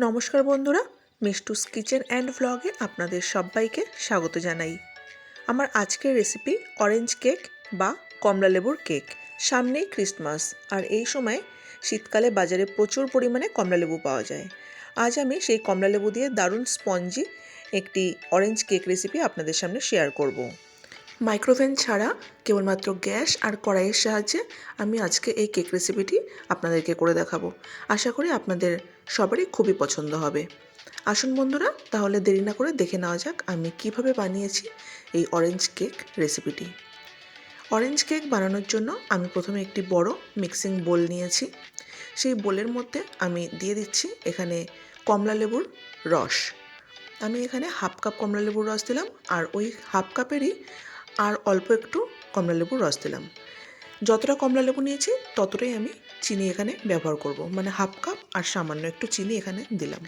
নমস্কার বন্ধুরা, মিষ্টুস kitchen and ভ্লগে আপনাদের সবাইকে স্বাগত জানাই। আমার আজকের রেসিপি অরেঞ্জ কেক বা কমলা লেবুর কেক সামনেই ক্রিসমাস আর এই সময় শীতকালে বাজারে প্রচুর পরিমাণে কমলা লেবু পাওয়া যায়। আজ আমি সেই কমলা লেবু দিয়ে দারুণ স্পঞ্জি একটি অরেঞ্জ কেক রেসিপি আপনাদের সামনে শেয়ার করব। মাইক্রোওভেন ছাড়া কেবলমাত্র গ্যাস আর কড়াইয়ের সাহায্যে আমি আজকে এই কেক রেসিপিটি আপনাদেরকে করে দেখাবো। আশা করি আপনাদের সবারই খুবই পছন্দ হবে। আসুন বন্ধুরা, তাহলে দেরি না করে দেখে নেওয়া যাক আমি কীভাবে বানিয়েছি এই অরেঞ্জ কেক রেসিপিটি অরেঞ্জ কেক বানানোর জন্য আমি প্রথমে একটি বড় মিক্সিং বোল নিয়েছি। সেই বোলের মধ্যে আমি দিয়ে দিচ্ছি এখানে কমলা লেবুর রস। আমি এখানে হাফ কাপ কমলা লেবুর রস দিলাম আর ওই হাফ কাপেরই আর অল্প একটু কমলা লেবুর রস দিলাম। যতটা কমলা লেবু নিয়েছি, ততটাই আমি চিনি এখানে ব্যবহার করব। মানে হাফ কাপ আর সামান্য একটু চিনি এখানে দিলাম।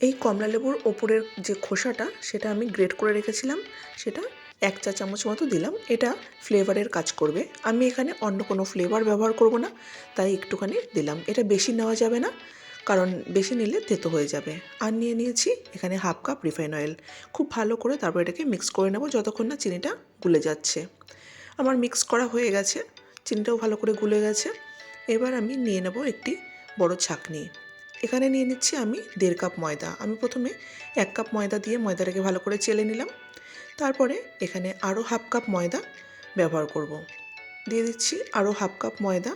এই কমলা লেবুর ওপরের যে খোসাটা, সেটা আমি গ্রেট করে রেখেছিলাম। সেটা এক চা চামচ মতো দিলাম। এটা ফ্লেভারের কাজ করবে। আমি এখানে অন্য কোনো ফ্লেভার ব্যবহার করব না। তাই একটুখানি দিলাম। এটা বেশি নেওয়া যাবে না। কারণ বেশি নিলে তেতো হয়ে যাবে। আর নিয়ে নিয়েছি এখানে হাফ কাপ রিফাইন অয়েল। খুব ভালো করে তারপর এটাকে মিক্স করে নেব যতক্ষণ না চিনিটা গুলে যাচ্ছে। আমার মিক্স করা হয়ে গেছে, চিনিটাও ভালো করে গুলে গেছে। এবার আমি নিয়ে নেব একটি বড় ছাঁকনি। এখানে নিয়ে নিচ্ছি আমি দেড় কাপ ময়দা। আমি প্রথমে এক কাপ ময়দা দিয়ে ময়দাটাকে ভালো করে চেলে নিলাম। তারপরে এখানে আরও হাফ কাপ ময়দা ব্যবহার করব। দিয়ে দিচ্ছি আরও হাফ কাপ ময়দা।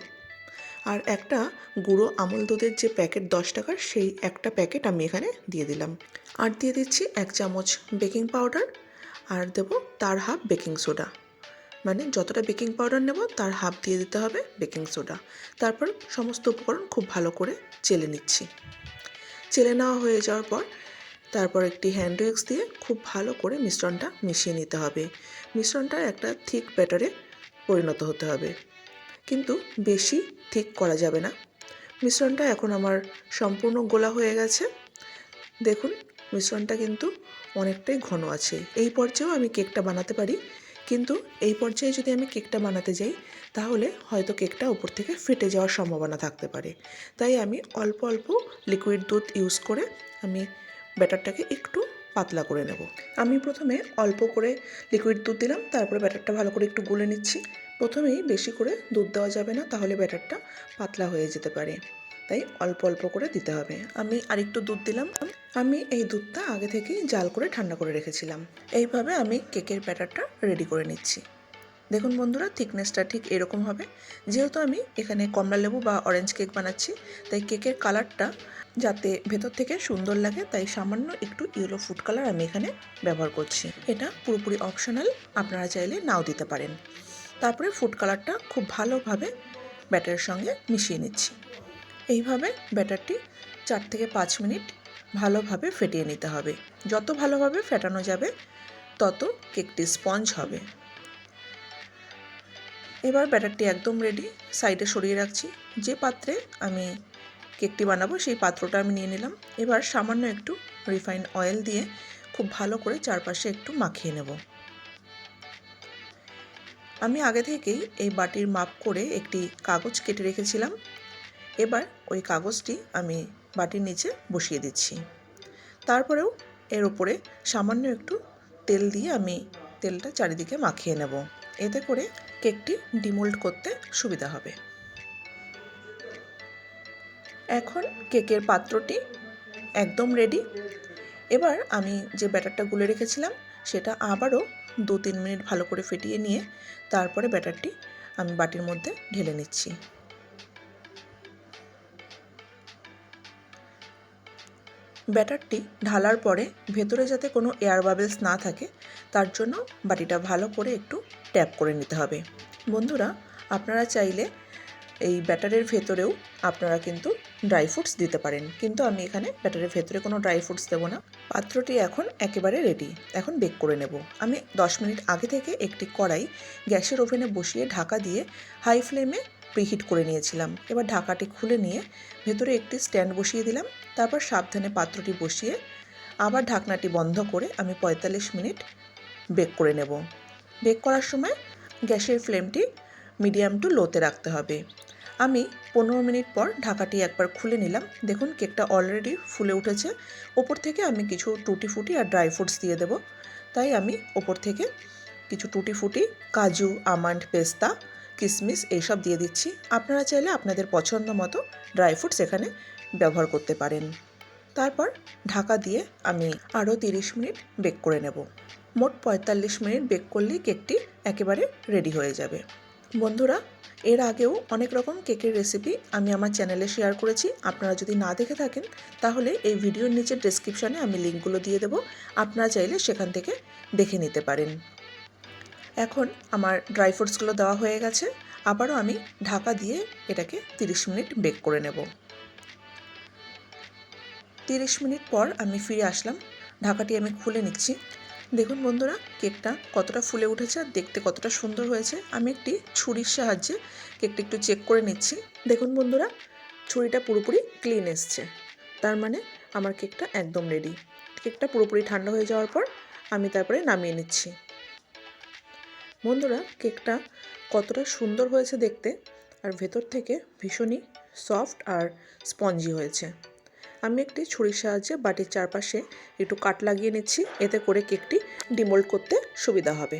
আর একটা গুঁড়ো আমল দুধের যে প্যাকেট দশ টাকার, সেই একটা প্যাকেট আমি এখানে দিয়ে দিলাম। আর দিয়ে দিচ্ছি এক চামচ বেকিং পাউডার আর দেব তার হাফ বেকিং সোডা। মানে যতটা বেকিং পাউডার নেব, তার হাফ দিয়ে দিতে হবে বেকিং সোডা। তারপর সমস্ত উপকরণ খুব ভালো করে চেলে নিচ্ছি। চেলে নেওয়া হয়ে যাওয়ার পর তারপর একটি হ্যান্ড উইক্স দিয়ে খুব ভালো করে মিশ্রণটা মিশিয়ে নিতে হবে। মিশ্রণটা একটা থিক ব্যাটারে পরিণত হতে হবে। কিন্তু বেশি ঠিক করা যাবে না। মিশ্রণটা এখন আমার সম্পূর্ণ গোলা হয়ে গেছে। দেখুন, মিশ্রণটা কিন্তু অনেকটাই ঘন আছে। এই পর্যায়েও আমি কেকটা বানাতে পারি, কিন্তু এই পর্যায়ে যদি আমি কেকটা বানাতে যাই, তাহলে হয়তো কেকটা উপর থেকে ফেটে যাওয়ার সম্ভাবনা থাকতে পারে। তাই আমি অল্প অল্প লিকুইড দুধ ইউজ করে আমি ব্যাটারটাকে একটু পাতলা করে নেব। আমি প্রথমে অল্প করে লিকুইড দুধ দিলাম, তারপরে ব্যাটারটা ভালো করে একটু গুলে নিচ্ছি। প্রথমেই বেশি করে দুধ দেওয়া যাবে না, তাহলে ব্যাটারটা পাতলা হয়ে যেতে পারে। তাই অল্প অল্প করে দিতে হবে। আমি আরেকটু দুধ দিলাম। আমি এই দুধটা আগে থেকেই জাল করে ঠান্ডা করে রেখেছিলাম। এইভাবে আমি কেকের ব্যাটারটা রেডি করে নিচ্ছি। দেখুন বন্ধুরা থিকনেসটা ঠিক এরকম হবে। যেহেতু আমি এখানে কমলা লেবু বা অরেঞ্জ কেক বানাচ্ছি, তাই কেকের কালারটা যাতে ভেতর থেকে সুন্দর লাগে, তাই সামান্য একটু ইয়েলো ফুড কালার আমি এখানে ব্যবহার করছি। এটা পুরোপুরি অপশনাল আপনারা চাইলে নাও দিতে পারেন। তারপরে ফুড কালারটা খুব ভালোভাবে ব্যাটারের সঙ্গে মিশিয়ে নিচ্ছি। এইভাবে ব্যাটারটি চার থেকে পাঁচ মিনিট ভালোভাবে ফেটিয়ে নিতে হবে। যত ভালোভাবে ফেটানো যাবে, তত কেকটি স্পঞ্জ হবে। এবার ব্যাটারটি একদম রেডি সাইডে সরিয়ে রাখছি। যে পাত্রে আমি কেকটি বানাবো, সেই পাত্রটা আমি নিয়ে নিলাম। এবার সামান্য একটু রিফাইন অয়েল দিয়ে খুব ভালো করে চারপাশে একটু মাখিয়ে নেব। আমি আগে থেকেই এই বাটির মাপ করে একটি কাগজ কেটে রেখেছিলাম। এবার ওই কাগজটি আমি বাটির নিচে বসিয়ে দিচ্ছি। তারপরেও এর ওপরে সামান্য একটু তেল দিয়ে আমি তেলটা চারিদিকে মাখিয়ে নেব। এতে করে কেকটি ডিমোল্ড করতে সুবিধা হবে। এখন কেকের পাত্রটি একদম রেডি এবার আমি যে ব্যাটারটা গুলে রেখেছিলাম, সেটা আবারও দু তিন মিনিট ভালো করে ফেটিয়ে নিয়ে তারপরে ব্যাটারটি আমি বাটির মধ্যে ঢেলে নিচ্ছি। ব্যাটারটি ঢালার পরে ভেতরে যাতে কোনো এয়ার বাবেলস না থাকে, তার জন্য বাটিটা ভালো করে একটু ট্যাপ করে নিতে হবে। বন্ধুরা, আপনারা চাইলে এই ব্যাটারের ভেতরেও আপনারা কিন্তু ড্রাই ফ্রুটস দিতে পারেন। কিন্তু আমি এখানে ব্যাটারের ভেতরে কোনো ড্রাই ফ্রুটস দেবো না। পাত্রটি এখন একেবারে রেডি এখন বেক করে নেব। আমি দশ মিনিট আগে থেকে একটি কড়াই গ্যাসের ওভেনে বসিয়ে ঢাকা দিয়ে হাই ফ্লেমে প্রিহিট করে নিয়েছিলাম। এবার ঢাকাটি খুলে নিয়ে ভেতরে একটি স্ট্যান্ড বসিয়ে দিলাম। তারপর সাবধানে পাত্রটি বসিয়ে আবার ঢাকনাটি বন্ধ করে আমি পঁয়তাল্লিশ মিনিট বেক করে নেব। বেক করার সময় গ্যাসের ফ্লেমটি মিডিয়াম টু লোতে রাখতে হবে। আমি পনেরো মিনিট পর ঢাকাটি একবার খুলে নিলাম। দেখুন কেকটা অলরেডি ফুলে উঠেছে। ওপর থেকে আমি কিছু টুটি ফুটি আর ড্রাই ফ্রুটস দিয়ে দেবো। তাই আমি ওপর থেকে কিছু টুটি ফুটি, কাজু, আমন্ড, পেস্তা কিশমিশ এইসব দিয়ে দিচ্ছি। আপনারা চাইলে আপনাদের পছন্দ মতো ড্রাই ফ্রুটস এখানে ব্যবহার করতে পারেন। তারপর ঢাকা দিয়ে আমি আরও তিরিশ মিনিট বেক করে নেব। মোট পঁয়তাল্লিশ মিনিট বেক করলেই কেকটি একেবারে রেডি হয়ে যাবে। বন্ধুরা, এর আগেও অনেক রকম কেকের রেসিপি আমি আমার চ্যানেলে শেয়ার করেছি। আপনারা যদি না দেখে থাকেন, তাহলে এই ভিডিওর নিচের ডেসক্রিপশানে আমি লিঙ্কগুলো দিয়ে দেবো। আপনারা চাইলে সেখান থেকে দেখে নিতে পারেন। এখন আমার ড্রাই ফ্রুটসগুলো দেওয়া হয়ে গেছে। আবারও আমি ঢাকা দিয়ে এটাকে 30 মিনিট বেক করে নেব। 30 মিনিট পর আমি ফিরে আসলাম। ঢাকাটি আমি খুলে নিচ্ছি। দেখুন বন্ধুরা, কেকটা কতটা ফুলে উঠেছে আর দেখতে কতটা সুন্দর হয়েছে। আমি একটি ছুরির সাহায্যে কেকটা একটু চেক করে নিচ্ছি। দেখুন বন্ধুরা, ছুরিটা পুরোপুরি ক্লিন এসছে। তার মানে আমার কেকটা একদম রেডি কেকটা পুরোপুরি ঠান্ডা হয়ে যাওয়ার পর আমি তারপরে নামিয়ে নিচ্ছি। বন্ধুরা, কেকটা কতটা সুন্দর হয়েছে দেখতে আর ভেতর থেকে ভীষণই সফট আর স্পঞ্জি হয়েছে। আমি একটি ছুরির সাহায্যে বাটির চারপাশে একটু কাট লাগিয়ে নিচ্ছি, এতে করে কেকটি ডিমোল্ড করতে সুবিধা হবে।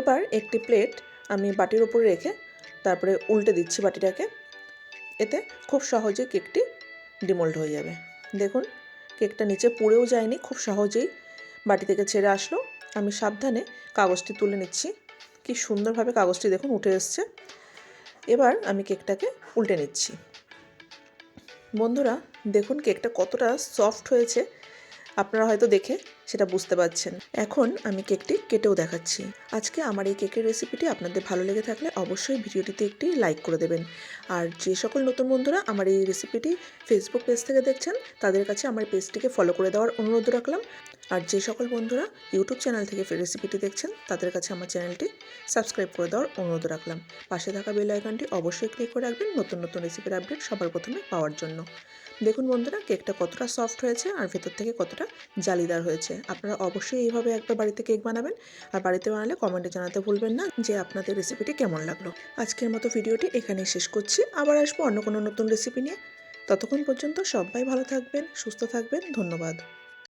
এবার একটি প্লেট আমি বাটির উপরে রেখে তারপরে উল্টে দিচ্ছি বাটিটাকে, এতে খুব সহজে কেকটি ডিমোল্ড হয়ে যাবে। দেখুন, কেকটা নিচে পুড়েও যায়নি, খুব সহজেই বাটি থেকে ছেড়ে আসলো। আমি সাবধানে কাগজটি তুলে নিচ্ছি। কি সুন্দরভাবে কাগজটি দেখুন উঠে এসছে। এবার আমি কেকটাকে উল্টে নিচ্ছি। বন্ধুরা, দেখুন কেকটা কতটা সফট হয়েছে। আপনারা হয়তো দেখে সেটা বুঝতে পারছেন। এখন আমি কেকটি কেটেও দেখাচ্ছি। আজকে আমার এই কেকের রেসিপিটি আপনাদের ভালো লেগে থাকলে অবশ্যই ভিডিওটিতে একটি লাইক করে দেবেন। আর যে সকল নতুন বন্ধুরা আমার এই রেসিপিটি ফেসবুক পেজ থেকে দেখছেন, তাদের কাছে আমার পেজটিকে ফলো করে দেওয়ার অনুরোধ রাখলাম। আর যে সকল বন্ধুরা ইউটিউব চ্যানেল থেকে রেসিপিটি দেখছেন, তাদের কাছে আমার চ্যানেলটি সাবস্ক্রাইব করে দেওয়ার অনুরোধ রাখলাম। পাশে থাকা বেল আইকনটি অবশ্যই ক্লিক করে রাখবেন নতুন নতুন রেসিপির আপডেট সবার প্রথমে পাওয়ার জন্য। দেখুন বন্ধুরা, কেকটা কতটা সফট হয়েছে আর ভেতর থেকে কতটা জালিদার হয়েছে। আপনারা অবশ্যই এইভাবে একবার বাড়িতে কেক বানাবেন আর বাড়িতে বানালে কমেন্টে জানাতে ভুলবেন না যে আপনাদের রেসিপিটি কেমন লাগল। আজকের মতো ভিডিওটি এখানেই শেষ করছি। আবার আসব অন্য কোনো নতুন রেসিপি নিয়ে। ততক্ষণ পর্যন্ত সবাই ভালো থাকবেন, সুস্থ থাকবেন। ধন্যবাদ।